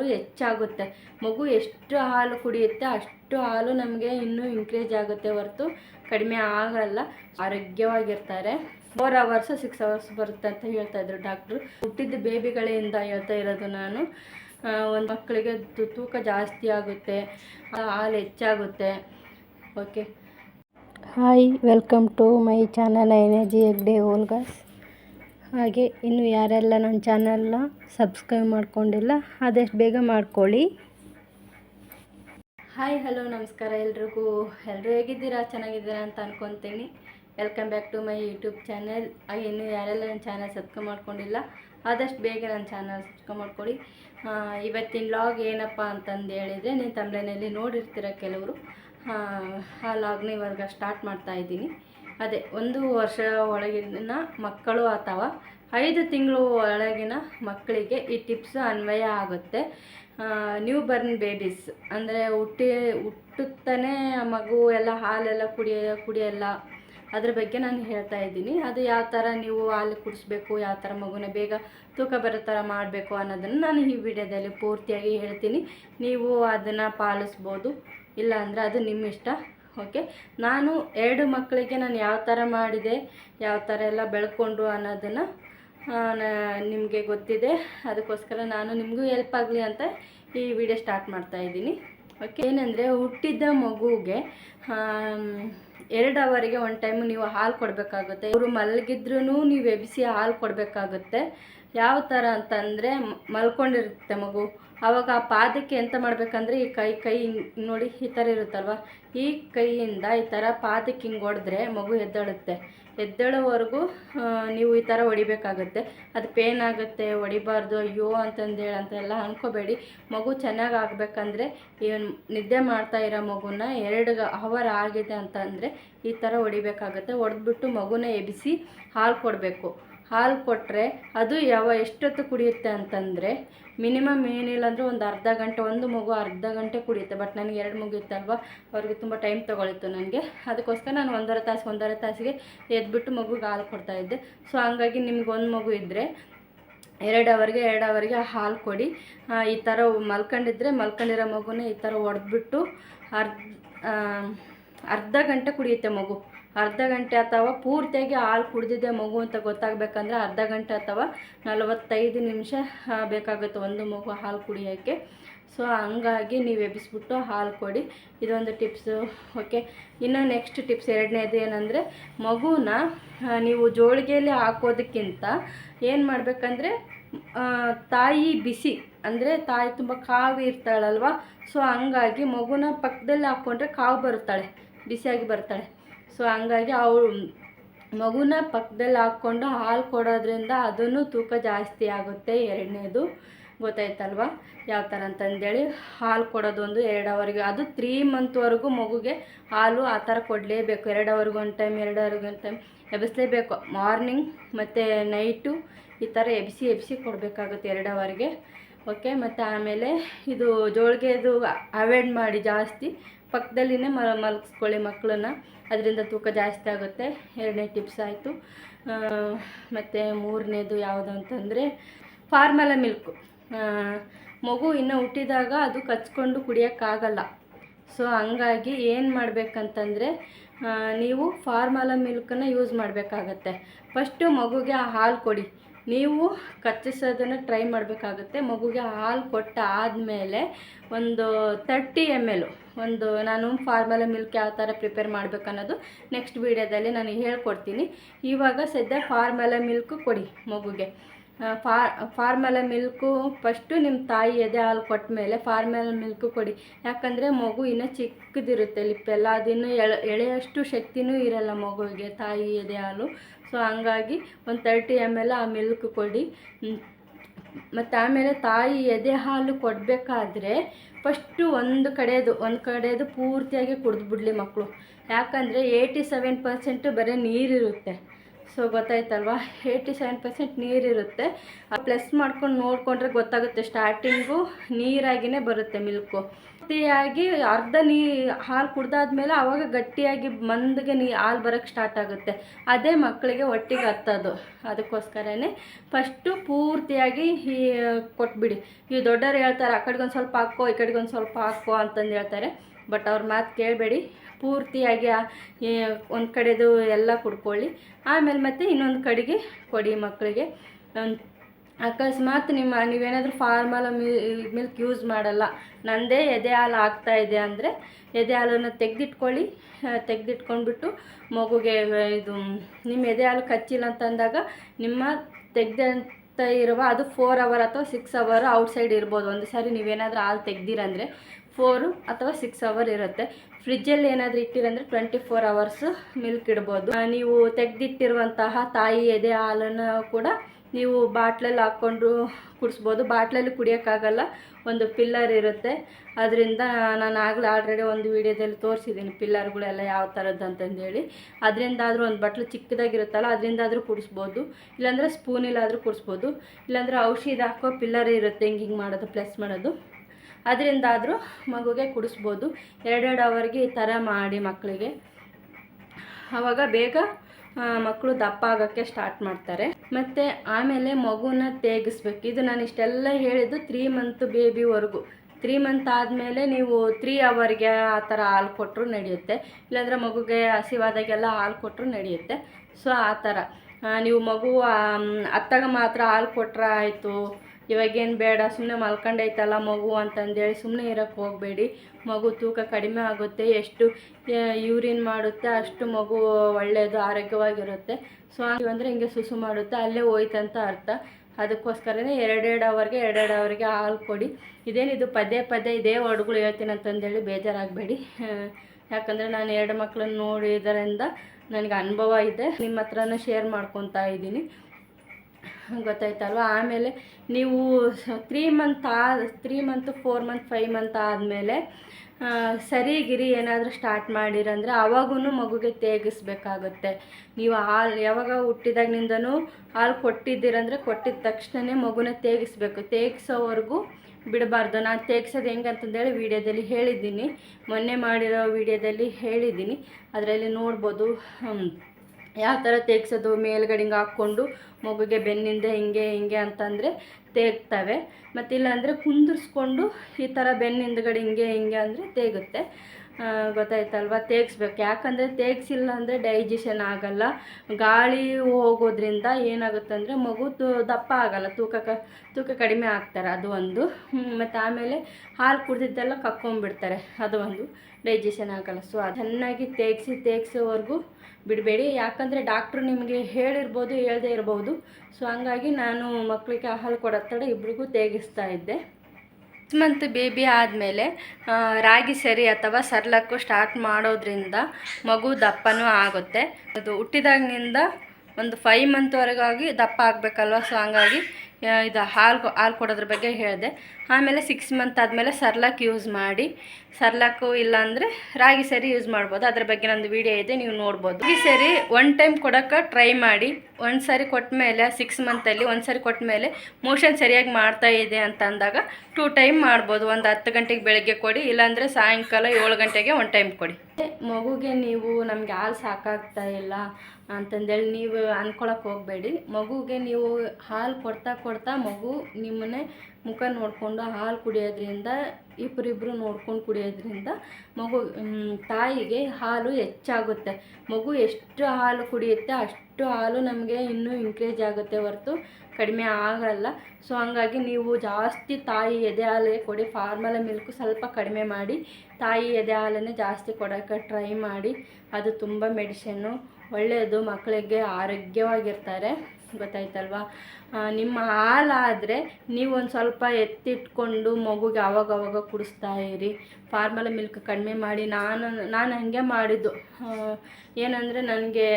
ಹಾಲು ಹೆಚ್ಚಾಗುತ್ತೆ. ಮಗು ಎಷ್ಟು ಹಾಲು ಕುಡಿಯುತ್ತೆ ಅಷ್ಟು ಹಾಲು ನಮಗೆ ಇನ್ನೂ ಇನ್ಕ್ರೀಸ್ ಆಗುತ್ತೆ ಹೊರತು ಕಡಿಮೆ ಆಗಲ್ಲ. ಆರೋಗ್ಯವಾಗಿರ್ತಾರೆ. ಫೋರ್ ಅವರ್ಸ್ ಸಿಕ್ಸ್ ಅವರ್ಸ್ ಬರುತ್ತೆ ಅಂತ ಹೇಳ್ತಾ ಇದ್ರು ಡಾಕ್ಟ್ರು ಹುಟ್ಟಿದ ಬೇಬಿಗಳಿಂದ ಹೇಳ್ತಾ ಇರೋದು ನಾನು. ಒಂದು ಮಕ್ಕಳಿಗೆ ತೂಕ ಜಾಸ್ತಿ ಆಗುತ್ತೆ. ಹಾಲು ಹೆಚ್ಚಾಗುತ್ತೆ. Okay hi welcome to my channel energy ಎಗ್ಡೆ ಓಲ್ಗಾಸ್ ಹಾಗೆ ಇನ್ನು ಯಾರೆಲ್ಲ ನನ್ನ ಚಾನಲ್ನ ಸಬ್ಸ್ಕ್ರೈಬ್ ಮಾಡ್ಕೊಂಡಿಲ್ಲ ಆದಷ್ಟು ಬೇಗ ಮಾಡ್ಕೊಳ್ಳಿ. ಹಾಯ್ ಹಲೋ ನಮಸ್ಕಾರ ಎಲ್ರಿಗೂ. ಎಲ್ಲರೂ ಹೇಗಿದ್ದೀರಾ? ಚೆನ್ನಾಗಿದ್ದೀರಾ ಅಂತ ಅನ್ಕೊತೀನಿ. Welcome back to my YouTube channel ಹಾಗೆ ಇನ್ನು ಯಾರೆಲ್ಲ ನನ್ನ ಚಾನಲ್ ಸಬ್ಸ್ಕ್ರೈಬ್ ಮಾಡ್ಕೊಂಡಿಲ್ಲ ಆದಷ್ಟು ಬೇಗ ನನ್ನ ಚಾನಲ್ ಸಬ್ಸ್ಕ್ರೈಬ್ ಮಾಡ್ಕೊಳ್ಳಿ. ಇವತ್ತಿನ ಲಾಗ್ ಏನಪ್ಪ ಅಂತಂದು ಹೇಳಿದರೆ ನೀವು ತಮಿಳಿನಲ್ಲಿ ನೋಡಿರ್ತೀರ ಕೆಲವರು. ಆ, ಆ ಲಾಗ್ನ ಇವಾಗ ಸ್ಟಾರ್ಟ್ ಮಾಡ್ತಾ ಇದ್ದೀನಿ. ಅದೇ, ಒಂದು ವರ್ಷ ಒಳಗಿನ ಮಕ್ಕಳು ಅಥವಾ ಐದು ತಿಂಗಳು ಒಳಗಿನ ಮಕ್ಕಳಿಗೆ ಈ ಟಿಪ್ಸ್ ಅನ್ವಯ ಆಗುತ್ತೆ. ನ್ಯೂ ಬರ್ನ್ ಬೇಬೀಸ್ ಅಂದರೆ ಹುಟ್ಟಿ, ಹುಟ್ಟುತ್ತಾನೆ ಮಗು, ಎಲ್ಲ ಹಾಲೆಲ್ಲ ಕುಡಿಯ, ಕುಡಿಯಲ್ಲ. ಅದ್ರ ಬಗ್ಗೆ ನಾನು ಹೇಳ್ತಾ ಇದ್ದೀನಿ. ಅದು ಯಾವ ಥರ ನೀವು ಹಾಲು ಕುಡಿಸ್ಬೇಕು, ಯಾವ ಥರ ಮಗುನ ಬೇಗ ತೂಕ ಬರೋ ಥರ ಮಾಡಬೇಕು ಅನ್ನೋದನ್ನು ನಾನು ಈ ವಿಡಿಯೋದಲ್ಲಿ ಪೂರ್ತಿಯಾಗಿ ಹೇಳ್ತೀನಿ. ನೀವು ಅದನ್ನು ಪಾಲಿಸ್ಬೋದು, ಇಲ್ಲಾಂದರೆ ಅದು ನಿಮ್ಮ ಇಷ್ಟ ಓಕೆ? ನಾನು ಎರಡು ಮಕ್ಕಳಿಗೆ ನಾನು ಯಾವ ಥರ ಮಾಡಿದೆ, ಯಾವ ಥರ ಎಲ್ಲ ಬೆಳ್ಕೊಂಡು ಅನ್ನೋದನ್ನು ನಿಮಗೆ ಗೊತ್ತಿದೆ. ಅದಕ್ಕೋಸ್ಕರ ನಾನು ನಿಮಗೂ ಹೆಲ್ಪ್ ಆಗಲಿ ಅಂತ ಈ ವಿಡಿಯೋ ಸ್ಟಾರ್ಟ್ ಮಾಡ್ತಾ ಇದ್ದೀನಿ. ಓಕೆ? ಏನಂದರೆ ಹುಟ್ಟಿದ್ದ ಮಗುಗೆ ಎರಡು ಅವರಿಗೆ ಒನ್ ಟೈಮು ನೀವು ಹಾಲು ಕೊಡಬೇಕಾಗುತ್ತೆ. ಅವರು ಮಲಗಿದ್ರೂ ನೀವು ಎಬ್ಬಿಸಿ ಹಾಲು ಕೊಡಬೇಕಾಗುತ್ತೆ. ಯಾವ ಥರ ಅಂತಂದರೆ ಮಲ್ಕೊಂಡಿರುತ್ತೆ ಮಗು. ಆವಾಗ ಆ ಪಾದಕ್ಕೆ ಎಂತ ಮಾಡಬೇಕಂದ್ರೆ ಈ ಕೈ ಕೈ ನೋಡಿ ಈ ಥರ ಇರುತ್ತಲ್ವ? ಈ ಕೈಯಿಂದ ಈ ಥರ ಪಾದಕ್ಕೆ ಹಿಂಗೆ ಹೊಡೆದ್ರೆ ಮಗು ಎದ್ದೇಳುತ್ತೆ. ಎದ್ದೇಳೋವರೆಗೂ ನೀವು ಈ ಥರ ಹೊಡಿಬೇಕಾಗತ್ತೆ. ಅದು ಪೇನ್ ಆಗುತ್ತೆ, ಹೊಡಿಬಾರ್ದು, ಅಯ್ಯೋ ಅಂತಂದೇಳಿ ಅಂತೆಲ್ಲ ಅನ್ಕೋಬೇಡಿ. ಮಗು ಚೆನ್ನಾಗಿ ಆಗಬೇಕಂದ್ರೆ ನಿದ್ದೆ ಮಾಡ್ತಾ ಇರೋ ಮಗುನ ಎರಡು ಅವರ್ ಆಗಿದೆ ಅಂತಂದರೆ ಈ ಥರ ಹೊಡಿಬೇಕಾಗತ್ತೆ. ಹೊಡೆದ್ಬಿಟ್ಟು ಮಗುನ ಎಬ್ಬಿಸಿ ಹಾಲು ಕೊಡಬೇಕು. ಹಾಲು ಕೊಟ್ಟರೆ ಅದು ಯಾವ ಎಷ್ಟೊತ್ತು ಕುಡಿಯುತ್ತೆ ಅಂತಂದರೆ ಮಿನಿಮಮ್ ಏನಿಲ್ಲ ಅಂದರೆ ಒಂದು ಅರ್ಧ ಗಂಟೆ, ಒಂದು ಮಗು ಅರ್ಧ ಗಂಟೆ ಕುಡಿಯುತ್ತೆ. ಬಟ್ ನನಗೆ ಎರಡು ಮಗು ಇತ್ತಲ್ವ, ಅವ್ರಿಗೆ ತುಂಬ ಟೈಮ್ ತೊಗೊಳಿತ್ತು ನನಗೆ. ಅದಕ್ಕೋಸ್ಕರ ನಾನು ಒಂದೂವರೆ ತಾಸು, ಒಂದೂವರೆ ತಾಸಿಗೆ ಎದ್ಬಿಟ್ಟು ಮಗುಗೆ ಹಾಲು ಕೊಡ್ತಾಯಿದ್ದೆ ಸೊ ಹಂಗಾಗಿ ನಿಮ್ಗೆ ಒಂದು ಮಗು ಇದ್ದರೆ ಎರಡು ಅವರಿಗೆ ಎರಡು ಅವರಿಗೆ ಹಾಲು ಕೊಡಿ. ಈ ಥರ ಮಲ್ಕೊಂಡಿದ್ರೆ, ಮಲ್ಕೊಂಡಿರೋ ಮಗುನೇ ಈ ಥರ ಒಡೆದ್ಬಿಟ್ಟು ಅರ್ಧ ಅರ್ಧ ಗಂಟೆ ಕುಡಿಯುತ್ತೆ ಮಗು. ಅರ್ಧ ಗಂಟೆ ಅಥವಾ ಪೂರ್ತಿಯಾಗಿ ಹಾಲು ಕುಡಿದಿದೆ ಮಗು ಅಂತ ಗೊತ್ತಾಗಬೇಕಂದ್ರೆ ಅರ್ಧ ಗಂಟೆ ಅಥವಾ ನಲವತ್ತೈದು ನಿಮಿಷ ಬೇಕಾಗುತ್ತೆ ಒಂದು ಮಗು ಹಾಲು ಕುಡಿಯೋಕ್ಕೆ. ಸೊ, ಹಂಗಾಗಿ ನೀವು ಎಬ್ಬಿಸ್ಬಿಟ್ಟು ಹಾಲು ಕೊಡಿ. ಇದೊಂದು ಟಿಪ್ಸು. ಓಕೆ, ಇನ್ನು ನೆಕ್ಸ್ಟ್ ಟಿಪ್ಸ್. ಎರಡನೇದು ಏನಂದರೆ, ಮಗುನ ನೀವು ಜೋಳಿಗೆಯಲ್ಲಿ ಹಾಕೋದಕ್ಕಿಂತ ಏನು ಮಾಡಬೇಕಂದ್ರೆ ತಾಯಿ ಬಿಸಿ, ಅಂದರೆ ತಾಯಿ ತುಂಬ ಕಾವು ಇರ್ತಾಳಲ್ವ? ಸೊ, ಹಂಗಾಗಿ ಮಗುನ ಪಕ್ಕದಲ್ಲಿ ಹಾಕ್ಕೊಂಡ್ರೆ ಕಾವು ಬರುತ್ತಾಳೆ, ಬಿಸಿಯಾಗಿ ಬರ್ತಾಳೆ ಸೊ ಹಂಗಾಗಿ ಅವಳು ಮಗುನ ಪಕ್ಕದಲ್ಲಿ ಹಾಕ್ಕೊಂಡು ಹಾಲು ಕೊಡೋದ್ರಿಂದ ಅದನ್ನು ತೂಕ ಜಾಸ್ತಿ ಆಗುತ್ತೆ ಎರಡನೇದು. ಗೊತ್ತಾಯ್ತಲ್ವ? ಯಾವ ಥರ ಅಂತಂದೇಳಿ ಹಾಲು ಕೊಡೋದೊಂದು ಎರಡು ಅವರಿಗೆ, ಅದು ತ್ರೀ ಮಂತ್ವರೆಗೂ ಮಗುಗೆ ಹಾಲು ಆ ಥರ ಕೊಡಲೇಬೇಕು. ಎರಡು ಅವರ್ಗೆ ಒಂದು ಟೈಮ್ ಎರಡು ಅವರ್ಗೆ ಒಂದು ಟೈಮ್ ಎಬ್ಬಿಸಲೇಬೇಕು. ಮಾರ್ನಿಂಗ್ ಮತ್ತು ನೈಟು ಈ ಥರ ಎಬ್ಬಿಸಿ ಎಬ್ಬಿಸಿ ಕೊಡಬೇಕಾಗುತ್ತೆ ಎರಡು ಅವರ್ಗೆ. ಓಕೆ ಮತ್ತು ಆಮೇಲೆ ಇದು ಜೋಳಿಗೆದು ಅವಾಯ್ಡ್ ಮಾಡಿ ಜಾಸ್ತಿ. ಪಕ್ಕದಲ್ಲಿನೇ ಮಲಗಿಸ್ಕೊಳ್ಳಿ ಮಕ್ಕಳನ್ನ. ಅದರಿಂದ ತೂಕ ಜಾಸ್ತಿ ಆಗುತ್ತೆ. ಎರಡನೇ ಟಿಪ್ಸ್ ಆಯಿತು. ಮತ್ತು ಮೂರನೇದು ಯಾವುದು ಅಂತಂದರೆ ಫಾರ್ಮಲ ಮಿಲ್ಕು. ಮಗು ಇನ್ನು ಹುಟ್ಟಿದಾಗ ಅದು ಕಚ್ಕೊಂಡು ಕುಡಿಯೋಕ್ಕಾಗಲ್ಲ. ಸೊ, ಹಂಗಾಗಿ ಏನು ಮಾಡಬೇಕಂತಂದರೆ ನೀವು ಫಾರ್ಮಲ ಮಿಲ್ಕನ್ನು ಯೂಸ್ ಮಾಡಬೇಕಾಗತ್ತೆ. ಫಸ್ಟು ಮಗುಗೆ ಆ ಹಾಲು ಕೊಡಿ. ನೀವು ಕಚ್ಚಿಸೋದನ್ನು ಟ್ರೈ ಮಾಡಬೇಕಾಗುತ್ತೆ. ಮಗುಗೆ ಹಾಲು ಕೊಟ್ಟ ಆದಮೇಲೆ ಒಂದು ತರ್ಟಿ ಎಂ ಎಲ್. ಒಂದು ನಾನು ಫಾರ್ಮಲ್ ಮಿಲ್ಕ್ ಯಾವ ಥರ ಪ್ರಿಪೇರ್ ಮಾಡಬೇಕನ್ನೋದು ನೆಕ್ಸ್ಟ್ ವೀಡಿಯೋದಲ್ಲಿ ನಾನು ಹೇಳ್ಕೊಡ್ತೀನಿ. ಇವಾಗ ಸದ್ಯ ಫಾರ್ಮಲ ಮಿಲ್ಕು ಕೊಡಿ ಮಗುಗೆ. ಫಾರ್ ಫಾರ್ಮಲ ಮಿಲ್ಕು ಫಸ್ಟು ನಿಮ್ಮ ತಾಯಿ ಎದೆ ಹಾಲು ಕೊಟ್ಟ ಮೇಲೆ ಫಾರ್ಮಲ ಮಿಲ್ಕು ಕೊಡಿ. ಯಾಕಂದರೆ ಮಗು ಇನ್ನೂ ಚಿಕ್ಕದಿರುತ್ತೆ ಲಿಪ್ಪೆಲ್ಲ ಅದಿನ್ನೂ ಎಳೆ, ಎಳೆಯಷ್ಟು ಶಕ್ತಿನೂ ಇರಲ್ಲ ಮಗುವಿಗೆ ತಾಯಿ ಎದೆ ಹಾಲು. ಸೊ ಹಂಗಾಗಿ ಒಂದು ತರ್ಟಿ ಎಂ ಎಲ್ ಆ ಮಿಲ್ಕ್ ಕೊಡಿ. ಮತ್ತು ಆಮೇಲೆ ತಾಯಿ ಎದೆ ಹಾಲು ಕೊಡಬೇಕಾದ್ರೆ ಫಸ್ಟು ಒಂದು ಕಡೆಯದು ಒಂದು ಕಡೆಯದು ಪೂರ್ತಿಯಾಗಿ ಕುಡಿದು ಬಿಡಲಿ ಮಕ್ಕಳು ಯಾಕಂದರೆ ಏಯ್ಟಿ ಸೆವೆನ್ ಪರ್ಸೆಂಟು ಬರೀ ನೀರಿರುತ್ತೆ. ಸೊ ಗೊತ್ತಾಯ್ತಲ್ವಾ? ಏಯ್ಟಿ ಸೆವೆನ್ ಪರ್ಸೆಂಟ್ ನೀರಿರುತ್ತೆ ಪ್ಲಸ್ ಮಾಡ್ಕೊಂಡು ನೋಡಿಕೊಂಡ್ರೆ ಗೊತ್ತಾಗುತ್ತೆ ಸ್ಟಾರ್ಟಿಂಗು ನೀರಾಗಿನೇ ಬರುತ್ತೆ ಮಿಲ್ಕು ಗಟ್ಟಿಯಾಗಿ ಅರ್ಧ ನೀ, ಹಾಲು ಕುಡ್ದಾದ್ಮೇಲೆ ಆವಾಗ ಗಟ್ಟಿಯಾಗಿ ಮಂದಗೆ ನೀ, ಹಾಲು ಬರೋಕ್ಕೆ ಸ್ಟಾರ್ಟ್ ಆಗುತ್ತೆ. ಅದೇ ಮಕ್ಕಳಿಗೆ ಒಟ್ಟಿಗೆ ಹತ್ತೋದು. ಅದಕ್ಕೋಸ್ಕರನೇ ಫಸ್ಟು ಪೂರ್ತಿಯಾಗಿ ಈ, ಕೊಟ್ಬಿಡಿ. ಈ ದೊಡ್ಡವ್ರು ಹೇಳ್ತಾರೆ, ಆ ಕಡೆಗೊಂದು ಸ್ವಲ್ಪ ಹಾಕೋ, ಈ ಕಡೆಗೊಂದು ಸ್ವಲ್ಪ ಹಾಕೋ ಅಂತಂದು ಹೇಳ್ತಾರೆ. ಬಟ್ ಅವ್ರ ಮಾತು ಕೇಳಬೇಡಿ. ಪೂರ್ತಿಯಾಗಿ ಒಂದು ಕಡೆದು ಎಲ್ಲ ಕುಡ್ಕೊಳ್ಳಿ. ಆಮೇಲೆ ಮತ್ತೆ ಇನ್ನೊಂದು ಕಡೆಗೆ ಕೊಡಿ ಮಕ್ಕಳಿಗೆ ಅಕಸ್ಮಾತ್ ನಿಮ್ಮ, ನೀವೇನಾದರೂ ಫಾರ್ಮಲ್ ಮಿಲ್ಕ್ ಯೂಸ್ ಮಾಡಲ್ಲ. ನಂದೇ ಎದೆ ಹಾಲು ಆಗ್ತಾ ಇದೆ ಅಂದರೆ ಎದೆ ಹಾಲನ್ನು ತೆಗೆದಿಟ್ಕೊಳ್ಳಿ. ತೆಗೆದಿಟ್ಕೊಂಡ್ಬಿಟ್ಟು ಮಗುಗೆ ಇದು, ನಿಮ್ಮ ಎದೆ ಹಾಲು ಕಚ್ಚಿಲ್ಲ ಅಂತಂದಾಗ ನಿಮ್ಮ ತೆಗೆದಂತ ಇರುವ ಅದು ಫೋರ್ ಅವರ್ ಅಥವಾ ಸಿಕ್ಸ್ ಅವರ್ ಔಟ್ಸೈಡ್ ಇರ್ಬೋದು. ಒಂದು ಸಾರಿ ನೀವೇನಾದರೂ ಹಾಲು ತೆಗ್ದಿರಂದರೆ ಫೋರು ಅಥವಾ ಸಿಕ್ಸ್ ಅವರ್ ಇರುತ್ತೆ. ಫ್ರಿಜ್ಜಲ್ಲಿ ಏನಾದರೂ ಇಟ್ಟಿರಂದರೆ ಟ್ವೆಂಟಿ ಫೋರ್ ಅವರ್ಸ್ ಮಿಲ್ಕ್ ಇಡ್ಬೋದು. ನೀವು ತೆಗೆದಿಟ್ಟಿರುವಂತಹ ತಾಯಿ ಎದೆ ಹಾಲನ್ನು ಕೂಡ ನೀವು ಬಾಟ್ಲಲ್ಲಿ ಹಾಕ್ಕೊಂಡು ಕುಡಿಸ್ಬೋದು. ಬಾಟ್ಲಲ್ಲಿ ಕುಡಿಯೋಕ್ಕಾಗಲ್ಲ, ಒಂದು ಪಿಲ್ಲರ್ ಇರುತ್ತೆ. ಅದರಿಂದ ನಾನು ಆಗಲೇ ಆಲ್ರೆಡಿ ಒಂದು ವಿಡಿಯೋದಲ್ಲಿ ತೋರಿಸಿದ್ದೀನಿ ಪಿಲ್ಲರ್ಗಳೆಲ್ಲ ಯಾವ ಥರದ್ದು ಅಂತಂದೇಳಿ ಅದರಿಂದಾದರೂ ಒಂದು ಬಟ್ಲು ಚಿಕ್ಕದಾಗಿರುತ್ತಲ್ಲ, ಅದರಿಂದಾದರೂ ಕುಡಿಸ್ಬೋದು. ಇಲ್ಲಾಂದರೆ ಸ್ಪೂನಿಲ್ಲಾದರೂ ಕುಡಿಸ್ಬೋದು. ಇಲ್ಲಾಂದರೆ ಔಷಧಿ ಹಾಕೋ ಪಿಲ್ಲರ್ ಇರುತ್ತೆ, ಹಿಂಗೆ ಹಿಂಗೆ ಮಾಡೋದು ಪ್ಲಸ್ ಮಾಡೋದು. ಅದರಿಂದಾದರೂ ಮಗುಗೆ ಕುಡಿಸ್ಬೋದು. ಎರಡೆರಡು ಅವರ್ಗೆ ಈ ಥರ ಮಾಡಿ ಮಕ್ಕಳಿಗೆ ಆವಾಗ ಬೇಗ ಮಕ್ಕಳು ದಪ್ಪ ಆಗೋಕ್ಕೆ ಸ್ಟಾರ್ಟ್ ಮಾಡ್ತಾರೆ. ಮತ್ತು ಆಮೇಲೆ ಮಗುನ ತೇಗಿಸ್ಬೇಕು. ಇದು ನಾನು ಇಷ್ಟೆಲ್ಲ ಹೇಳಿದ್ದು ತ್ರೀ ಮಂತ್ ಬೇಬಿವರೆಗೂ ತ್ರೀ ಮಂತ್ ಆದಮೇಲೆ ನೀವು ತ್ರೀ ಅವರ್ಗೆ ಆ ಥರ ಹಾಲು ಕೊಟ್ಟರು ನಡೆಯುತ್ತೆ. ಇಲ್ಲಾಂದರೆ ಮಗುಗೆ ಹಸಿವಾದಾಗೆಲ್ಲ ಹಾಲು ಕೊಟ್ಟರು ನಡೆಯುತ್ತೆ. ಸೊ ಆ ಥರ ನೀವು ಮಗು ಅತ್ತಾಗ ಮಾತ್ರ ಹಾಲು ಕೊಟ್ಟರೆ ಆಯಿತು. ಇವಾಗೇನು ಬೇಡ ಸುಮ್ಮನೆ ಮಲ್ಕೊಂಡೈತಲ್ಲ ಮಗು ಅಂತಂದೇಳಿ ಸುಮ್ಮನೆ ಇರೋಕ್ಕೆ ಹೋಗಬೇಡಿ. ಮಗು ತೂಕ ಕಡಿಮೆ ಆಗುತ್ತೆ, ಎಷ್ಟು ಯೂರಿನ್ ಮಾಡುತ್ತೆ, ಅಷ್ಟು ಮಗು ಒಳ್ಳೆಯದು ಆರೋಗ್ಯವಾಗಿರುತ್ತೆ. ಸೊ ಅಂದರೆ ಹಿಂಗೆ ಸುಸು ಮಾಡುತ್ತೆ, ಅಲ್ಲೇ ಹೋಯ್ತಂತ ಅರ್ಥ. ಅದಕ್ಕೋಸ್ಕರನೇ ಎರಡೆರಡು ಅವರ್ಗೆ ಎರಡೆರಡು ಅವರ್ಗೆ ಹಾಲು ಕೊಡಿ. ಇದೇನಿದು ಪದೇ ಪದೇ ಇದೇ ವರ್ಡ್ಗಳು ಹೇಳ್ತೀನಿ ಅಂತಂದೇಳಿ ಬೇಜಾರಾಗಬೇಡಿ. ಯಾಕಂದರೆ ನಾನು ಎರಡು ಮಕ್ಕಳನ್ನ ನೋಡಿದ್ರಿಂದ ನನಗೆ ಅನುಭವ ಇದೆ. ನಿಮ್ಮ ಹತ್ರನೂ ಶೇರ್ ಮಾಡ್ಕೊತಾ ಇದ್ದೀನಿ. ಗೊತ್ತಾಯ್ತಲ್ವ? ಆಮೇಲೆ ನೀವು ತ್ರೀ ಮಂತ್ ಆ three month four month five month ಆದಮೇಲೆ ಸರಿ ಗಿರಿ ಏನಾದರೂ ಸ್ಟಾರ್ಟ್ ಮಾಡಿರಂದರೆ ಆವಾಗೂ ಮಗುಗೆ ತೇಗಿಸ್ಬೇಕಾಗುತ್ತೆ. ನೀವು ಹಾಲು, ಯಾವಾಗ ಹುಟ್ಟಿದಾಗಿನಿಂದನೂ ಹಾಲು ಕೊಟ್ಟಿದ್ದೀರಂದರೆ ಕೊಟ್ಟಿದ ತಕ್ಷಣವೇ ಮಗುನ ತೇಗಿಸ್ಬೇಕು. ತೇಗಿಸೋವರೆಗೂ ಬಿಡಬಾರ್ದು. ನಾನು ತೇಗಿಸೋದು ಹೆಂಗೆ ಅಂತಂದೇಳಿ ವೀಡಿಯೋದಲ್ಲಿ ಹೇಳಿದ್ದೀನಿ. ಮೊನ್ನೆ ಮಾಡಿರೋ ವೀಡಿಯೋದಲ್ಲಿ ಹೇಳಿದ್ದೀನಿ. ಅದರಲ್ಲಿ ನೋಡ್ಬೋದು. ಯಾವ ಥರ ತೇಗ್ಸೋದು ಮೇಲ್ಗಡೆ ಹಿಂಗೆ ಹಾಕ್ಕೊಂಡು ಮಗುಗೆ ಬೆನ್ನಿಂದ ಹಿಂಗೆ ಹಿಂಗೆ ಅಂತಂದರೆ ತೇಗ್ತವೆ. ಮತ್ತಿಲ್ಲಾಂದರೆ ಕುಂದಿರ್ಸ್ಕೊಂಡು ಈ ಥರ ಬೆನ್ನಿಂದಗಡೆ ಹಿಂಗೆ ಹಿಂಗೆ ಅಂದರೆ ತೇಗುತ್ತೆ. ಗೊತ್ತಾಯ್ತಲ್ವ? ತೇಗ್ಸ್ಬೇಕು. ಯಾಕಂದರೆ ತೇಗ್ಸಿಲ್ಲ ಅಂದರೆ ಡೈಜೆಷನ್ ಆಗಲ್ಲ. ಗಾಳಿ ಹೋಗೋದ್ರಿಂದ ಏನಾಗುತ್ತೆ ಅಂದರೆ ಮಗು ದಪ್ಪ ಆಗಲ್ಲ. ತೂಕ ಕ, ತೂಕ ಕಡಿಮೆ ಆಗ್ತಾರೆ, ಅದು ಒಂದು. ಮತ್ತು ಆಮೇಲೆ ಹಾಲು ಕುಡ್ದಿದ್ದೆಲ್ಲ ಕಕ್ಕೊಂಬಿಡ್ತಾರೆ ಅದು ಒಂದು. ಡೈಜೆಷನ್ ಆಗಲ್ಲ. ಸೊ ಚೆನ್ನಾಗಿ ತೇಗ್ಸಿ, ತೇಗ್ಸೋವರೆಗೂ ಬಿಡಬೇಡಿ. ಯಾಕಂದರೆ ಡಾಕ್ಟ್ರು ನಿಮಗೆ ಹೇಳಿರ್ಬೋದು, ಹೇಳದೇ ಇರ್ಬೋದು. ಸೊ ಹಂಗಾಗಿ ನಾನು ಮಕ್ಕಳಿಗೆ ಹಾಲು ಕೊಡೋ ತಡ ಇಬ್ರಿಗೂ ತೇಗಿಸ್ತಾ ಇದ್ದೆ. ಸಿಕ್ಸ್ ಮಂತ್ ಬೇಬಿ ಆದಮೇಲೆ ರಾಗಿ ಸರಿ ಅಥವಾ ಸರ್ಲಕ್ಕು ಸ್ಟಾರ್ಟ್ ಮಾಡೋದ್ರಿಂದ ಮಗು ದಪ್ಪನೂ ಆಗುತ್ತೆ. ಅದು ಹುಟ್ಟಿದಾಗಿನಿಂದ ಒಂದು ಫೈವ್ ಮಂತ್ವರೆಗಾಗಿ ದಪ್ಪ ಆಗಬೇಕಲ್ವ? ಸೊ ಹಂಗಾಗಿ ಇದು ಹಾಲು ಹಾಲು ಕೊಡೋದ್ರ ಬಗ್ಗೆ ಹೇಳಿದೆ. ಆಮೇಲೆ ಸಿಕ್ಸ್ ಮಂತ್ ಆದಮೇಲೆ ಸರ್ಲಾಕ್ ಯೂಸ್ ಮಾಡಿ. ಸರ್ಲಾಕು ಇಲ್ಲಾಂದರೆ ರಾಗಿ ಸರಿ ಯೂಸ್ ಮಾಡ್ಬೋದು. ಅದ್ರ ಬಗ್ಗೆ ನಂದು ವಿಡಿಯೋ ಇದೆ, ನೀವು ನೋಡ್ಬೋದು. ರಾಗಿ ಸರಿ ಒನ್ ಟೈಮ್ ಕೊಡೋಕ್ಕೆ ಟ್ರೈ ಮಾಡಿ. ಒಂದು ಸಾರಿ ಕೊಟ್ಟ ಮೇಲೆ ಸಿಕ್ಸ್ ಮಂತಲ್ಲಿ ಒಂದು ಸಾರಿ ಕೊಟ್ಟ ಮೇಲೆ ಮೋಷನ್ ಸರಿಯಾಗಿ ಮಾಡ್ತಾ ಇದೆ ಅಂತ ಅಂದಾಗ ಟೂ ಟೈಮ್ ಮಾಡ್ಬೋದು. ಒಂದು ಹತ್ತು ಗಂಟೆಗೆ ಬೆಳಗ್ಗೆ ಕೊಡಿ, ಇಲ್ಲಾಂದರೆ ಸಾಯಂಕಾಲ ಏಳು ಗಂಟೆಗೆ ಒನ್ ಟೈಮ್ ಕೊಡಿ. ಮಗುಗೆ ನೀವು ನಮಗೆ ಹಾಲು ಸಾಕಾಗ್ತಾ ಇಲ್ಲ. ಅಂತಂದೇಳಿ ನೀವು ಅಂದ್ಕೊಳಕ್ಕೆ ಹೋಗಬೇಡಿ. ಮಗುಗೆ ನೀವು ಹಾಲು ಕೊಡ್ತಾ ಕೊಡ್ತಾ ಮಗು ನಿಮ್ಮನ್ನೇ ಮುಖ ನೋಡಿಕೊಂಡು ಹಾಲು ಕುಡಿಯೋದ್ರಿಂದ ಇಬ್ಬರಿಬ್ಬರು ನೋಡ್ಕೊಂಡು ಕುಡಿಯೋದ್ರಿಂದ ಮಗು ತಾಯಿಗೆ ಹಾಲು ಹೆಚ್ಚಾಗುತ್ತೆ. ಮಗು ಎಷ್ಟು ಹಾಲು ಕುಡಿಯುತ್ತೆ ಅಷ್ಟು ಹಾಲು ನಮಗೆ ಇನ್ನೂ ಇನ್ಕ್ರೀಸ್ ಆಗುತ್ತೆ ಹೊರತು ಕಡಿಮೆ ಆಗಲ್ಲ. ಸೊ ಹಂಗಾಗಿ ನೀವು ಜಾಸ್ತಿ ತಾಯಿ ಎದೆ ಹಾಲೇ ಕೊಡಿ. ಫಾರ್ಮಲ ಮಿಲ್ಕು ಸ್ವಲ್ಪ ಕಡಿಮೆ ಮಾಡಿ ತಾಯಿ ಎದೆ ಹಾಲನ್ನೇ ಜಾಸ್ತಿ ಕೊಡೋಕ್ಕೆ ಟ್ರೈ ಮಾಡಿ. ಅದು ತುಂಬ ಮೆಡಿಷನ್ನು ಒಳ್ಳೆಯದು, ಮಕ್ಕಳಿಗೆ ಆರೋಗ್ಯವಾಗಿರ್ತಾರೆ. ಗೊತ್ತಾಯ್ತಲ್ವ? ನಿಮ್ಮ ಹಾಲಾದರೆ ನೀವು ಸ್ವಲ್ಪ ಎತ್ತಿಟ್ಕೊಂಡು ಮಗುಗೆ ಅವಾಗ ಕುಡಿಸ್ತಾ ಇರಿ. ಫಾರ್ಮಲ ಮಿಲ್ಕ್ ಕಡಿಮೆ ಮಾಡಿ ನಾನು ನಾನು ಹಾಗೆ ಮಾಡಿದ್ದು. ಏನಂದರೆ ನನಗೆ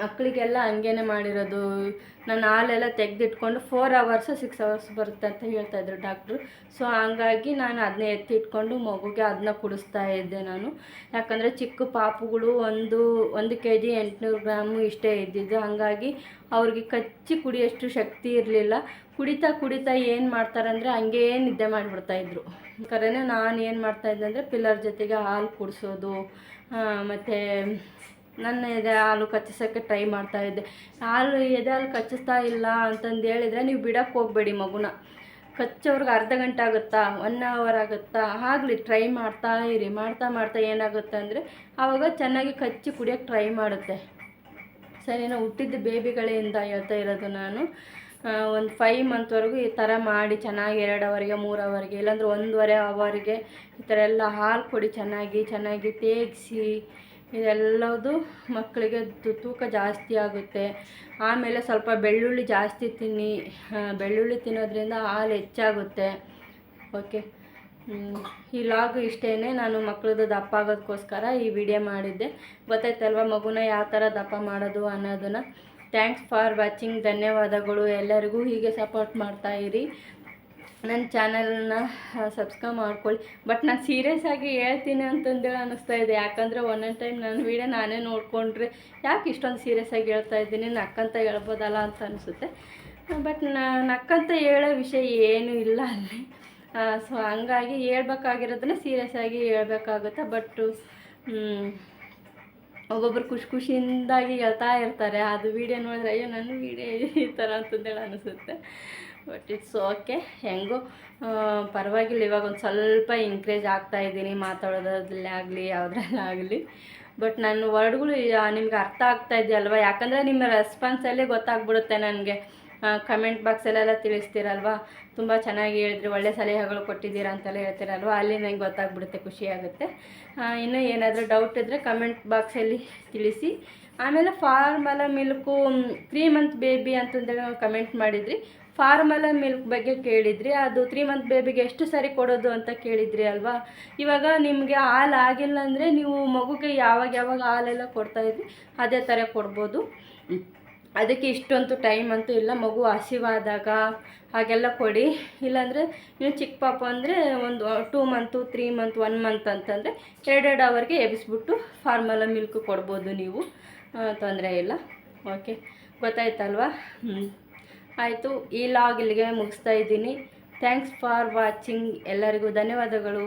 ಮಕ್ಕಳಿಗೆಲ್ಲ ಹಂಗೇನೆ ಮಾಡಿರೋದು. ನಾನು ಹಾಲೆಲ್ಲ ತೆಗೆದಿಟ್ಕೊಂಡು ಫೋರ್ ಅವರ್ಸು ಸಿಕ್ಸ್ ಅವರ್ಸ್ ಬರುತ್ತೆ ಅಂತ ಹೇಳ್ತಾ ಇದ್ರು ಡಾಕ್ಟ್ರು ಸೊ ಹಂಗಾಗಿ ನಾನು ಅದನ್ನೇ ಎತ್ತಿಟ್ಕೊಂಡು ಮಗುಗೆ ಅದನ್ನ ಕುಡಿಸ್ತಾ ಇದ್ದೆ ನಾನು. ಯಾಕಂದರೆ ಚಿಕ್ಕ ಪಾಪುಗಳು ಒಂದು ಒಂದು ಕೆ ಜಿ ಎಂಟುನೂರು ಗ್ರಾಮು ಇಷ್ಟೇ ಇದ್ದಿದ್ದು. ಹಂಗಾಗಿ ಅವ್ರಿಗೆ ಕಚ್ಚಿ ಕುಡಿಯೋಷ್ಟು ಶಕ್ತಿ ಇರಲಿಲ್ಲ. ಕುಡಿತಾ ಕುಡಿತಾ ಏನು ಮಾಡ್ತಾರಂದರೆ ಹಂಗೇ ನಿದ್ದೆ ಮಾಡಿಬಿಡ್ತಾಯಿದ್ರು ಕರೆನೇ ನಾನು ಏನು ಮಾಡ್ತಾಯಿದ್ದೆ ಅಂದರೆ, ಪಿಲ್ಲರ್ ಜೊತೆಗೆ ಹಾಲು ಕುಡಿಸೋದು ಮತ್ತು ನನ್ನ ಎದೆ ಹಾಲು ಕಚ್ಚಿಸೋಕ್ಕೆ ಟ್ರೈ ಮಾಡ್ತಾ ಇದ್ದೆ. ಹಾಲು ಎದೆ ಹಾಲು ಕಚ್ಚಿಸ್ತಾ ಇಲ್ಲ ಅಂತಂದು ಹೇಳಿದರೆ ನೀವು ಬಿಡೋಕ್ಕೆ ಹೋಗಬೇಡಿ ಮಗುನ. ಕಚ್ಚೋರ್ಗೆ ಅರ್ಧ ಗಂಟೆ ಆಗುತ್ತಾ? ಒನ್ ಅವರ್ ಆಗುತ್ತಾ? ಆಗಲಿ ಟ್ರೈ ಮಾಡ್ತಾ ಇರಿ. ಮಾಡ್ತಾ ಮಾಡ್ತಾ ಏನಾಗುತ್ತೆ ಅಂದರೆ ಆವಾಗ ಚೆನ್ನಾಗಿ ಕಚ್ಚಿ ಕುಡಿಯೋಕ್ಕೆ ಟ್ರೈ ಮಾಡುತ್ತೆ. ಸರಿನಾ? ಹುಟ್ಟಿದ್ದ ಬೇಬಿಗಳಿಂದ ಹೇಳ್ತಾ ಇರೋದು ನಾನು. ಒಂದು ಫೈವ್ ಮಂತ್ವರೆಗೂ ಈ ಥರ ಮಾಡಿ ಚೆನ್ನಾಗಿ ಎರಡು ಅವರಿಗೆ ಮೂರು ಅವರಿಗೆ ಇಲ್ಲಾಂದ್ರೆ ಒಂದೂವರೆ ಅವರಿಗೆ ಈ ಥರ ಎಲ್ಲ ಹಾಲು ಕೊಡಿ ಚೆನ್ನಾಗಿ ಚೆನ್ನಾಗಿ ತೇಗಿಸಿ ಇದೆಲ್ಲದು ಮಕ್ಕಳಿಗೆ ತೂಕ ಜಾಸ್ತಿ ಆಗುತ್ತೆ. ಆಮೇಲೆ ಸ್ವಲ್ಪ ಬೆಳ್ಳುಳ್ಳಿ ಜಾಸ್ತಿ ತಿನ್ನಿ ಬೆಳ್ಳುಳ್ಳಿ ತಿನ್ನೋದ್ರಿಂದ ಹಾಲು ಹೆಚ್ಚಾಗುತ್ತೆ. ಓಕೆ. ಈ ಲಾಗ್ ಇಷ್ಟೇ ನಾನು ಮಕ್ಕಳದ್ದು ದಪ್ಪ ಆಗೋದಕ್ಕೋಸ್ಕರ ಈ ವಿಡಿಯೋ ಮಾಡಿದ್ದೆ. ಗೊತ್ತಾಯ್ತಲ್ವ ಮಗುನ ಯಾವ ಥರ ದಪ್ಪ ಮಾಡೋದು ಅನ್ನೋದನ್ನು. Thanks for watching. ಧನ್ಯವಾದಗಳು ಎಲ್ಲರಿಗೂ. ಹೀಗೆ ಸಪೋರ್ಟ್ ಮಾಡ್ತಾಯಿರಿ ನನ್ನ ಚಾನಲ್ನ ಸಬ್ಸ್ಕ್ರೈಬ್ ಮಾಡ್ಕೊಳ್ಳಿ. ಬಟ್ ನಾನು ಸೀರಿಯಸ್ ಆಗಿ ಹೇಳ್ತೀನಿ ಅಂತಂದೇಳಿ ಅನ್ನಿಸ್ತಾ ಇದೆ. ಯಾಕಂದರೆ ಒಂದೊಂದು ಟೈಮ್ ನನ್ನ ವೀಡಿಯೋ ನಾನೇ ನೋಡಿಕೊಂಡ್ರೆ ಯಾಕೆ ಇಷ್ಟೊಂದು ಸೀರಿಯಸ್ ಆಗಿ ಹೇಳ್ತಾ ಇದ್ದೀನಿ? ನಕ್ಕಂತ ಹೇಳ್ಬೋದಲ್ಲ ಅಂತ ಅನಿಸುತ್ತೆ. ಬಟ್ ನಕ್ಕಂತ ಹೇಳೋ ವಿಷಯ ಏನೂ ಇಲ್ಲ ಅಲ್ಲಿ. ಸೊ ಹಂಗಾಗಿ ಹೇಳ್ಬೇಕಾಗಿರೋದನ್ನ ಸೀರಿಯಸ್ ಆಗಿ ಹೇಳ್ಬೇಕಾಗುತ್ತೆ. ಬಟ್ಟು ಒಬ್ಬೊಬ್ರು ಖುಷಿ ಖುಷಿಯಿಂದಾಗಿ ಹೇಳ್ತಾ ಇರ್ತಾರೆ. ಅದು ವೀಡಿಯೋ ನೋಡಿದ್ರೆ, ಅಯ್ಯೋ, ನನ್ನ ವೀಡಿಯೋ ಈ ಥರ ಅಂತಂದೇಳಿ ಅನಿಸುತ್ತೆ. ಬಟ್ ಇಟ್ಸ್ ಓಕೆ ಹೆಂಗೋ ಪರವಾಗಿಲ್ಲ. ಇವಾಗ ಒಂದು ಸ್ವಲ್ಪ ಇನ್ಕ್ರೇಜ್ ಆಗ್ತಾ ಇದ್ದೀನಿ. ಮಾತಾಡೋದ್ರಲ್ಲೇ ಆಗಲಿ ಯಾವುದ್ರಲ್ಲಾಗಲಿ ಬಟ್ ನನ್ನ ವರ್ಡ್ಗಳು ನಿಮ್ಗೆ ಅರ್ಥ ಆಗ್ತಾ ಇದೆಯಲ್ವ? ಯಾಕಂದರೆ ನಿಮ್ಮ ರೆಸ್ಪಾನ್ಸಲ್ಲೇ ಗೊತ್ತಾಗ್ಬಿಡುತ್ತೆ ನನಗೆ. ಕಮೆಂಟ್ ಬಾಕ್ಸಲ್ಲೆಲ್ಲ ತಿಳಿಸ್ತೀರಲ್ವಾ? ತುಂಬ ಚೆನ್ನಾಗಿ ಹೇಳಿದ್ರಿ, ಒಳ್ಳೆ ಸಲಹೆಗಳು ಕೊಟ್ಟಿದ್ದೀರಾ ಅಂತೆಲ್ಲ ಹೇಳ್ತೀರಲ್ವಾ? ಅಲ್ಲಿ ನನಗೆ ಗೊತ್ತಾಗ್ಬಿಡುತ್ತೆ ಖುಷಿಯಾಗುತ್ತೆ ಇನ್ನೂ ಏನಾದರೂ ಡೌಟ್ ಇದ್ದರೆ ಕಮೆಂಟ್ ಬಾಕ್ಸಲ್ಲಿ ತಿಳಿಸಿ. ಆಮೇಲೆ formula milk three month baby ಅಂತಂದೇಳಿ ಕಮೆಂಟ್ ಮಾಡಿದ್ರಿ. ಫಾರ್ಮಲ ಮಿಲ್ಕ್ ಬಗ್ಗೆ ಕೇಳಿದ್ರಿ. ಅದು ತ್ರೀ ಮಂತ್ ಬೇಬಿಗೆ ಎಷ್ಟು ಸರಿ ಕೊಡೋದು ಅಂತ ಕೇಳಿದ್ರಿ ಅಲ್ವಾ? ಇವಾಗ ನಿಮಗೆ ಹಾಲು ಆಗಿಲ್ಲ ಅಂದರೆ ನೀವು ಮಗುಗೆ ಯಾವಾಗ ಯಾವಾಗ ಹಾಲೆಲ್ಲ ಕೊಡ್ತಾಯಿದ್ರಿ ಅದೇ ಥರ ಕೊಡ್ಬೋದು. ಅದಕ್ಕೆ ಇಷ್ಟೊಂದು ಟೈಮ್ ಅಂತೂ ಇಲ್ಲ. ಮಗು ಹಸಿವಾದಾಗ ಹಾಗೆಲ್ಲ ಕೊಡಿ. ಇಲ್ಲಾಂದರೆ ನೀವು ಚಿಕ್ಕ ಪಾಪ ಅಂದರೆ ಒಂದು two month three month one month ಅಂತಂದರೆ ಎರಡೆರಡು ಅವರ್ಗೆ ಎಬ್ಬಿಸ್ಬಿಟ್ಟು ಫಾರ್ಮಲ ಮಿಲ್ಕ್ ಕೊಡ್ಬೋದು ನೀವು. ತೊಂದರೆ ಇಲ್ಲ. ಓಕೆ ಗೊತ್ತಾಯ್ತಲ್ವಾ? ಆಯಿತು. ಈ ಲಾಗ್ ಇಲ್ಲಿಗೆ ಮುಗಿಸ್ತಾ ಇದ್ದೀನಿ. ಥ್ಯಾಂಕ್ಸ್ ಫಾರ್ ವಾಚಿಂಗ್ ಎಲ್ಲರಿಗೂ ಧನ್ಯವಾದಗಳು.